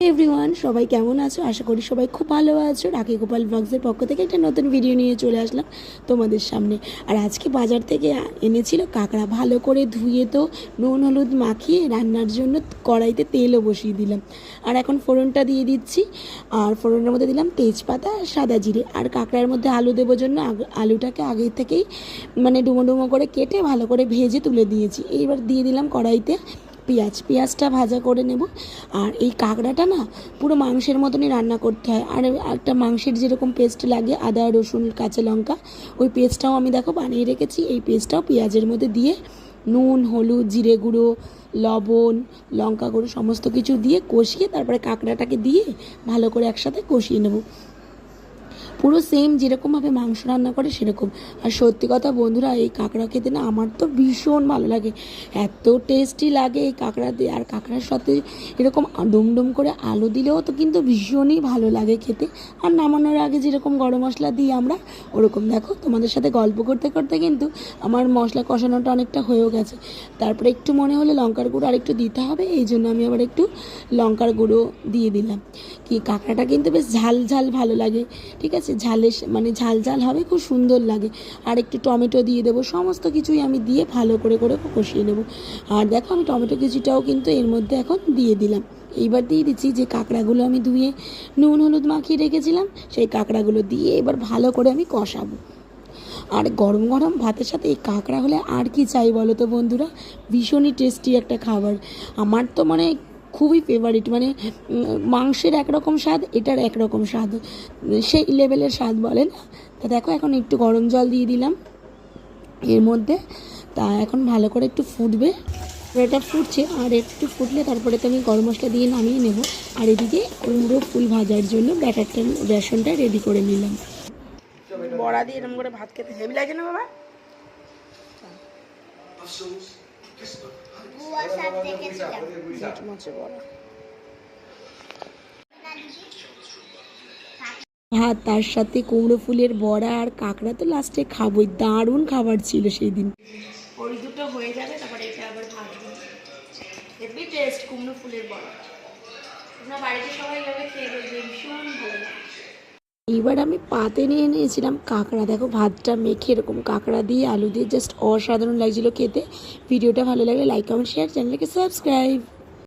Everyone, সবাই কেমন আছো? আশা করি সবাই খুব ভালো আছো। রাখি গোপাল ব্লগসের পক্ষ থেকে একটা নতুন ভিডিও নিয়ে চলে আসলাম তোমাদের সামনে। আর আজকে বাজার থেকে এনেছিল কাঁকড়া ভালো করে ধুয়ে তো নুন, হলুদ মাখিয়ে রান্নার জন্য কড়াইতে তেলও বসিয়ে দিলাম। আর এখন ফোড়নটা দিয়ে দিচ্ছি। আর ফোড়নের মধ্যে দিলাম তেজপাতা আর সাদা জিরে। আর কাঁকড়ার মধ্যে আলু দেবো জন্য আলুটাকে আগে থেকেই মানে ডুমো ডুমো করে কেটে ভালো করে ভেজে তুলে দিয়েছি। এইবার দিয়ে দিলাম কড়াইতে পেঁয়াজ, পেঁয়াজটা ভাজা করে নেব। আর এই কাঁকড়াটা না পুরো মাংসের মতনই রান্না করতে হয়। আর একটা মাংসের যেরকম পেস্ট লাগে, আদা, রসুন, কাঁচা লঙ্কা, ওই পেস্টটাও আমি দেখো বানিয়ে রেখেছি। এই পেস্টটাও পেঁয়াজের মধ্যে দিয়ে নুন, হলুদ, জিরে গুঁড়ো, লবণ, লঙ্কা গুঁড়ো, সমস্ত কিছু দিয়ে কষিয়ে তারপরে কাঁকড়াটাকে দিয়ে ভালো করে একসাথে কষিয়ে নেব। পুরো সেম যেরকমভাবে মাংস রান্না করে সেরকম। আর সত্যি কথা বন্ধুরা, এই কাঁকড়া খেতে না আমার তো ভীষণ ভালো লাগে। এত টেস্টি লাগে এই কাঁকড়া দিয়ে। আর কাঁকড়ার সাথে এরকম ডুমডুম করে আলু দিলেও তো কিন্তু ভীষণই ভালো লাগে খেতে। আর নামানোর আগে যেরকম গরম মশলা দিই আমরা, ওরকম দেখো তোমাদের সাথে গল্প করতে করতে কিন্তু আমার মশলা কষানোটা অনেকটা হয়েও গেছে। তারপরে একটু মনে হলো লঙ্কার গুঁড়ো আর একটু দিতে হবে, এই জন্য আমি আবার একটু লঙ্কার গুঁড়ো দিয়ে দিলাম। কি কাঁকড়াটা কিন্তু বেশ ঝাল ঝাল ভালো লাগে, ঠিক আছে? ঝালে মানে ঝাল ঝাল হবে, খুব সুন্দর লাগে। আর একটু টমেটো দিয়ে দেবো, সমস্ত কিছুই আমি দিয়ে ভালো করে করে কষিয়ে নেব। আর দেখো আমি টমেটো কিছুটাও কিন্তু এর মধ্যে এখন দিয়ে দিলাম। এইবার দিয়ে দিচ্ছি যে কাঁকড়াগুলো আমি ধুয়ে নুন, হলুদ মাখিয়ে রেখেছিলাম, সেই কাঁকড়াগুলো দিয়ে এবার ভালো করে আমি কষাবো। আর গরম গরম ভাতের সাথে এই কাঁকড়া হলে আর কি চাই বলো তো বন্ধুরা? ভীষণই টেস্টি একটা খাবার। আমার তো মানে খুবই ফেভারিট মানে মাংসের একরকম স্বাদ এটার একরকম স্বাদ। সেই লেভেলের স্বাদ বলে না। তা দেখো এখন একটু গরম জল দিয়ে দিলাম। এর মধ্যে তা এখন ভালো করে একটু ফুটবে। এটা ফুটছে আর একটু ফুটলে তারপরে তো আমি গরম মশলা দিয়ে নামিয়ে নেব। আর এদিকে কুমড়ো ফুল ভাজার জন্য ব্যাটারটা বেসনটা রেডি করে নিলাম। বড়া দিয়ে এরকম করে ভাত খেতে হেভি লাগে না বাবা? ভাত তার সাথে কুমড়ো ফুলের বড়া আর কাঁকড়া তো লাস্টে খাবোই। দারুণ খাবার ছিল সেই দিন ওই দুটো হয়ে যাবে, তারপরে কুমড়ো ফুলের বড়া। বাড়িতে সবাই খেয়ে ভীষণ ভালো এইবার আমি পাতে নিয়ে নিয়েছিলাম কাঁকড়া। দেখো ভাতটা মেখে এরকম কাঁকড়া দিয়ে আলু দিয়ে জাস্ট অসাধারণ লাগছিল খেতে। ভিডিওটা ভালো লাগলে লাইক কমেন্ট শেয়ার চ্যানেলকে সাবস্ক্রাইব